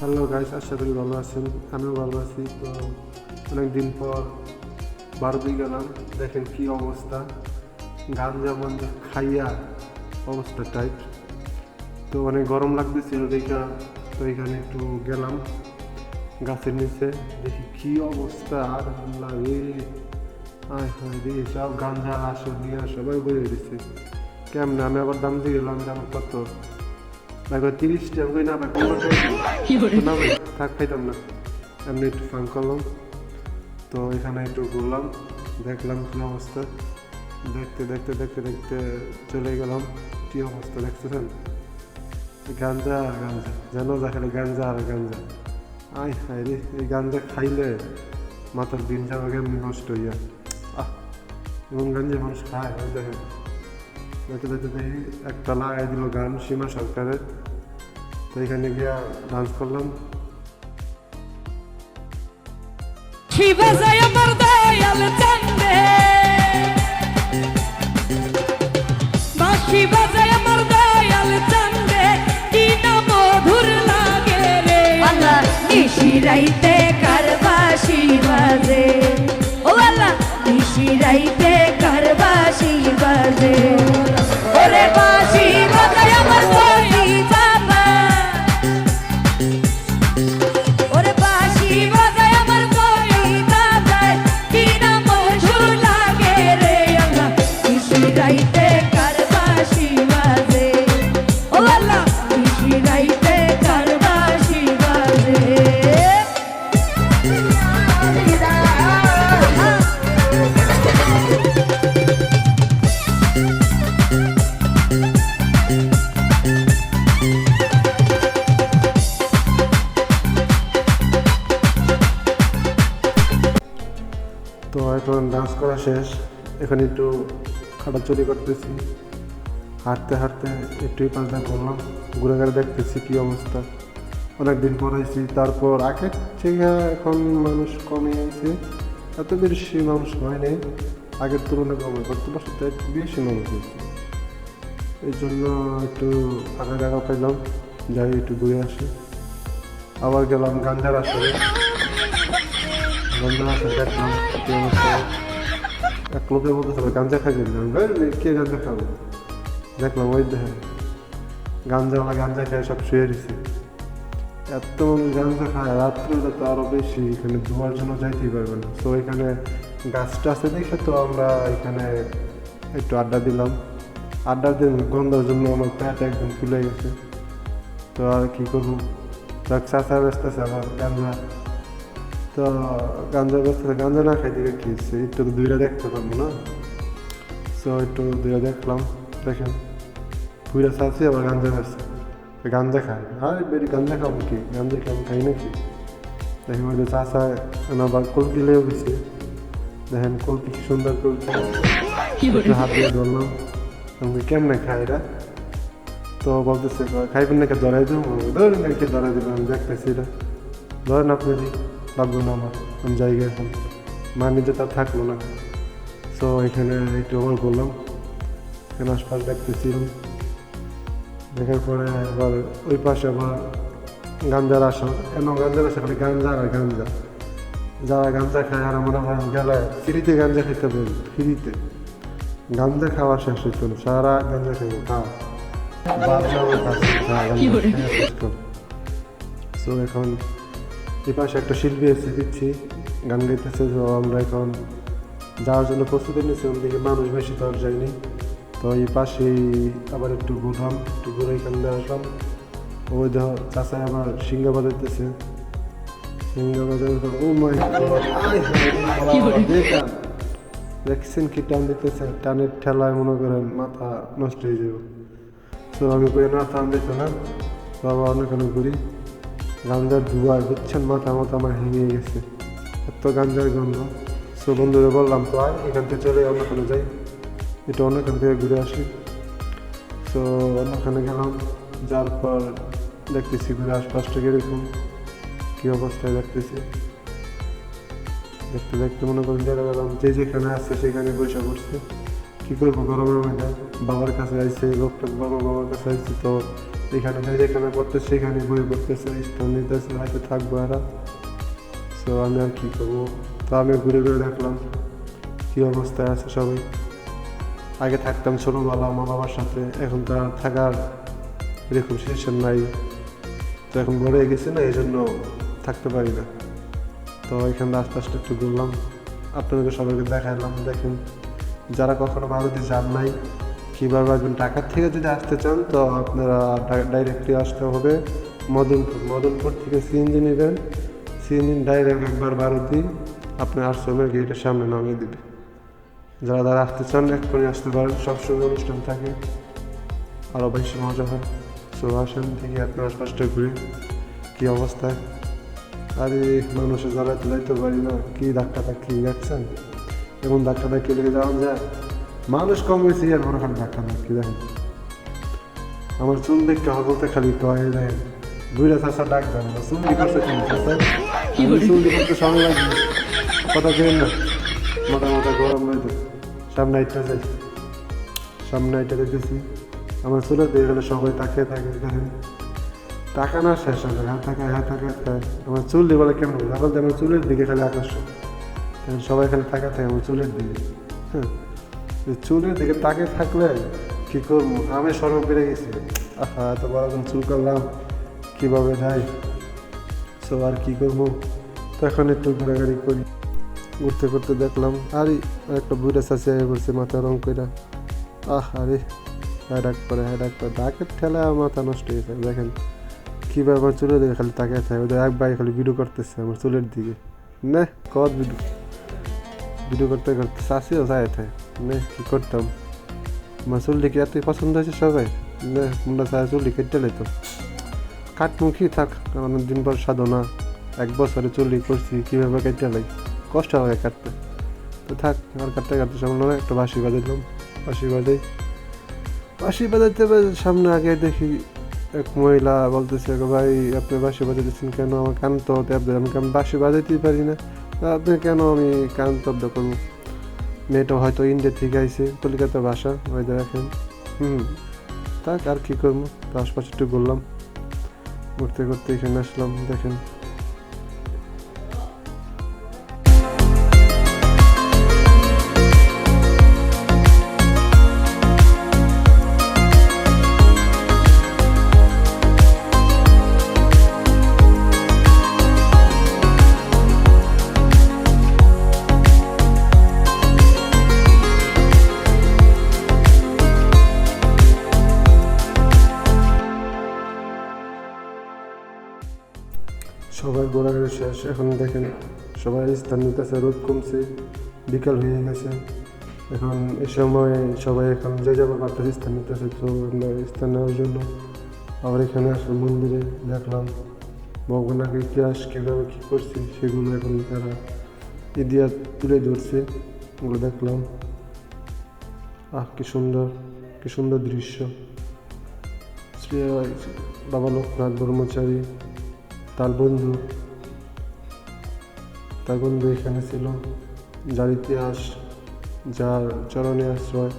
Hello guys আশা করি ভালো আছেন। আমিও ভালো আছি। তো অনেকদিন পর বারবি গেলাম। দেখেন কি অবস্থা। গান যেমন খাইয়া অবস্থা টাইপ তো অনেক গরম লাগতেছিল দেখা, তো এখানে একটু গেলাম গাছের নিচে। দেখি কি অবস্থা আর আল্লাহ রে। সব গাঞ্জা আসো, নিয়ে সবাই বয়ে দিচ্ছে কেমন, আমি আবার দাম দিয়ে গেলাম দাম কত? দেখো তিরিশ টাকা করে না ভাই পনেরো টাকা না ভাই থাক খাইতাম না। এমনি একটু ফান করলাম। তো এখানে একটু ঘুরলাম দেখলাম কি অবস্থা। দেখতে দেখতে দেখতে দেখতে চলে গেলাম। কি অবস্থা দেখতেছেন? গাঞ্জা আর গাঞ্জা যেন দেখালে গাঞ্জা আর গাঞ্জা। আয় হায় রে এই গাঞ্জা খাইলে মাথার দিন যাবে কেমনি নষ্ট হইয়া আহ এবং গাঞ্জা মানুষ খায় দেখেন। দেখতে দেখতে দেখি একটা লাগাই দিল গান সীমা সরকারের। তো এখানে গিয়া ডান্স করলাম। শিবাজয় আমার দয়াল চন্দে। বাঁশি বাজায় আমার দয়াল চন্দে। কি না মধুর লাগে রে। আল্লাহ নিশিরাইতে কারবাসি বাজে ও আল্লাহ নিশিরাইতে কৃষি গাইতে কার বাঁশি বাজে? ও আল্লাহ! কৃষি গাইতে কার বাজে? তো ডান্স করা শেষ। এখন একটু খাটাচুরি করতেছি। হাঁটতে হাঁটতে একটু এই পাশটা করলাম ঘুরে ঘুরে দেখতেছি কী অবস্থা। অনেকদিন পর আইছি, তারপর আগের থেকে এখন মানুষ কমে আছে এত বেশি মানুষ হয় নাই, আগের তুলনায় কমে বছরটা একটু বেশি মানুষ হয়েছে। এই জন্য একটু ফাঁকা জায়গা পাইলাম, যাই একটু ঘুরে আসি। আবার গেলাম গাঞ্জার আসলে গাঞ্জা আসলে দেখলাম কি অবস্থা। এক লোকের মধ্যে সবাই গাঞ্জা খাই কে গাঞ্জা খাবে? দেখলাম, ওই দেখেন, গাঞ্জাওয়ালা গাঞ্জা খায় সব শুয়ে দিছে এত গাঞ্জা খায় রাত্রে তো আরও বেশি, এখানে ধোয়ার জন্য যাইতেই পারবে না। তো এখানে গাছটা আছে দেখে তো আমরা এখানে একটু আড্ডা দিলাম। আড্ডা দিন গন্ধার জন্য আমার প্যাট একদম ফুলে গেছে। তো আর কি করব? চাষা ব্যস্ত আছে, আবার গাঞ্জা তো গাঞ্জা আছে গাঞ্জা না খাই দিকে কি? একটু তো দুইটা দেখতে পারব না? সো একটু দুইটা দেখলাম। দেখেন পুরা চাষি আবার গাঞ্জা ব্যস্ত গাঞ্জা খায়। আর, বেরি গাঞ্জা খাব কি? গাঞ্জা খাব খাই নাকি? দেখেন ওই যে চাষা আবার কলকি লেগে গেছে। দেখেন, কলকি কি সুন্দর কলকি। হাত দিয়ে ধরলাম। আমি কেমনে খাই এরা? তো বলতেছে, খাইবেন নাকি, ধরাই দেবো? ধরেন নাকি, ধরাই দেবেন আমি দেখতেছি এটা ধরেন আপনি দি লাগবে না আমার আমি জায়গা এখন মা নিজে তার থাকল না। সো এখানে একটু ওভার করলাম। এখানে আশপাশ দেখতেছিলাম। দেখার পরে আবার ওই পাশে আবার গাঞ্জার আসা। কেন গাঞ্জার আসে? খালি গাঞ্জা আর গাঞ্জা। যারা গাঞ্জা খায় আর মনে হয় গেলে ফ্রিতে গাঞ্জা খেতে পারি ফ্রিতে। গাঞ্জা খাওয়া শেষ হইতো না। সারা গাঞ্জা খাব খাওয়া সো এখন এই পাশে একটা শিল্পী এসে দিচ্ছি, গান গাইতেছে তো আমরা এখন যাওয়ার জন্য প্রস্তুতি নিচ্ছি ওদিকে মানুষ বেশি তো আর যায়নি। তো এই পাশেই আবার একটু ঘুরলাম, একটু ঘুরে এখান দিয়ে আসলাম। ওই দেহ চাষায় আবার সিঙ্গা বাজাইতেছে। সিঙ্গা বাজার ও মাই দেখছেন কি টান দিতেছে, টানের ঠেলায় মনে করেন মাথা নষ্ট হয়ে যাবে। তো আমি কই, না, টান দিত না। বাবা অনেক অনেক ঘুরি। গাঞ্জার ধোয়ায় বুঝছেন মাথা মাথা আমার ভেঙে গেছে। এত গাঞ্জার গন্ধ। সো বন্ধুরা বললাম, তো আর এখান থেকে চলে অন্যখানে যাই। এটা অন্যখান থেকে ঘুরে আসি। সো অন্যখানে গেলাম, যার পর দেখতেছি ঘুরে আশপাশটা কীরকম, কী অবস্থায় দেখতেছি। দেখতে দেখতে মনে করেন যারা গেলাম, যে যেখানে আসছে সেখানে বসে করছে কী করব গরমের মধ্যে? বাবার কাছে আইসে লোকটা বাবা বাবার কাছে আসছে তো এখানে যেখানে পড়তেছে সেখানে বই পড়তেছে, স্থান নিতেছে হয়তো থাকব এরা সো আমি আর কী করব? তো আমি ঘুরে ঘুরে দেখলাম, কী অবস্থায় আছে সবাই। আগে থাকতাম ছোটোবেলা মা বাবার সাথে, এখন তো আর থাকার এরকম সিচুয়েশন নাই। তো এখন বড় গেছে না এই জন্য থাকতে পারি না। তো এখানে আস্তে আস্তে একটু ঘুরলাম। আপনাদেরকে সবাইকে দেখালাম দেখেন। যারা কখনো ভারতে যান নাই কীভাবে আসবেন ঢাকার থেকে যদি আসতে চান, তো আপনারা ডাইরেক্টলি আসতে হবে মদনপুর। মদনপুর থেকে সিএনজি নেবেন। সিএনজি ডাইরেক্ট একবার ভারতই আপনার আশ্রমের গেটের সামনে নামিয়ে দেবে যারা যারা আসতে চান এক করে আসতে পারেন। সবসময় অনুষ্ঠান থাকে। আরও বেশি মজা হয়। সো আসেন থেকে আপনার আশপাশটা ঘুরে কী অবস্থায় আরে, মানুষের জ্বালাতে যাইতে পারি না। কী ধাক্কা ধাক্কি দেখছেন? এমন ধাক্কা ধাক্কি লেগে যাওয়া যায়? মানুষ কম বেশি আর বড় খালি ধাক্কা ধাক্কি দেখেন। আমার চুল দেখতে হগলতে খালি কয়ে দেয় বুড়া চাষা ডাক দেন চুল করছে কেন চুল করতে সময় লাগবে কথা কেন না মোটা মোটা গরম রয়েছে সামনে আইটা যাই। সামনে আইটা দেখতেছি। আমার চুলের দিয়ে গেলে সবাই তাকিয়ে থাকে দেখেন। টাকা না শেষ হবে হ্যাঁ টাকা হ্যাঁ টাকা হ্যাঁ আমার চুল দিয়ে বলে কেমন এখন আমার চুলের দিকে খালি আকর্ষণ। সবাই খালি থাকে আমার চুলের দিকে। হ্যাঁ। চুলের দিকে তাকে থাকলে কী করব? আমি সরব বেড়ে গেছি। আহা, এত বড় চুল করলাম কীভাবে যাই? সো আর কী করব? তো এখন একটু ঘোরাঘুরি করি। ঘুরতে ঘুরতে দেখলাম, আরে, একটা বুড়া চাষি আগে বলছে মাথা রং কইরা। আহ আরে হ্যাডাক করে হ্যাডাক করে ডাকের ঠেলা মাথা নষ্ট হয়ে যায় দেখেন। কীভাবে আমার চুলের দিকে খালি তাকিয়ে থাকে, ওদের এক ভাই খালি ভিডিও করতেছে আমার চুলের দিকে। নে কত ভিডিও। ভিডিও করতে করতে শাসিও যায় থাকে। কী করতাম? আমার চুলটি কি পছন্দ হয়েছে সবাই মুন্ডা চায় চুলটি কেটে লেতো কাটমুখী থাক অনেক দিন পর সাধনা, এক বছরে চুলটি করছি, কীভাবে কেটে লাই? কষ্ট লাগে কাটতে। তো থাক আর কাটতে কাটতে সামনে একটা বাঁশি বাজাইলাম। বাঁশি বাজাই, বাঁশি বাজাইতে সামনে আগে দেখি এক মহিলা বলতেছে ভাই, আপনি বাঁশি বাজাইতেছেন কেন? আমার কান তো আমি বাঁশি বাজাইতেই পারি না? আপনি কেন আমি কান তব্দ করব? মেয়েটা হয়তো ইন্ডিয়া থেকে আইসে কলিকাতা ভাষা ওই দেখেন। হুম। থাক, আর কী করব? তো আশপাশে একটু ঘুরলাম। ঘুরতে ঘুরতে এখানে আসলাম, দেখেন। শেষ। এখন দেখেন সবাই স্থান নিতেছে রোদ কমছে, বিকাল হয়ে গেছে। এখন এ সময় সবাই এখন যে যাবার পারতেছে স্থান নিতেছে তো আমরা স্থান নেওয়ার জন্য আবার এখানে আসলে মন্দিরে দেখলাম ভগবানের ইতিহাস কীভাবে কী করছে, সেগুলো এখন তারা ইদিয়া তুলে ধরছে, ওগুলো দেখলাম। আহ, কি সুন্দর কি সুন্দর দৃশ্য। শ্রী বাবা লোকনাথ ব্রহ্মচারী, তার বন্ধু। তার বন্ধু এখানে ছিল যার ইতিহাস যার চরণে আশ্রয়।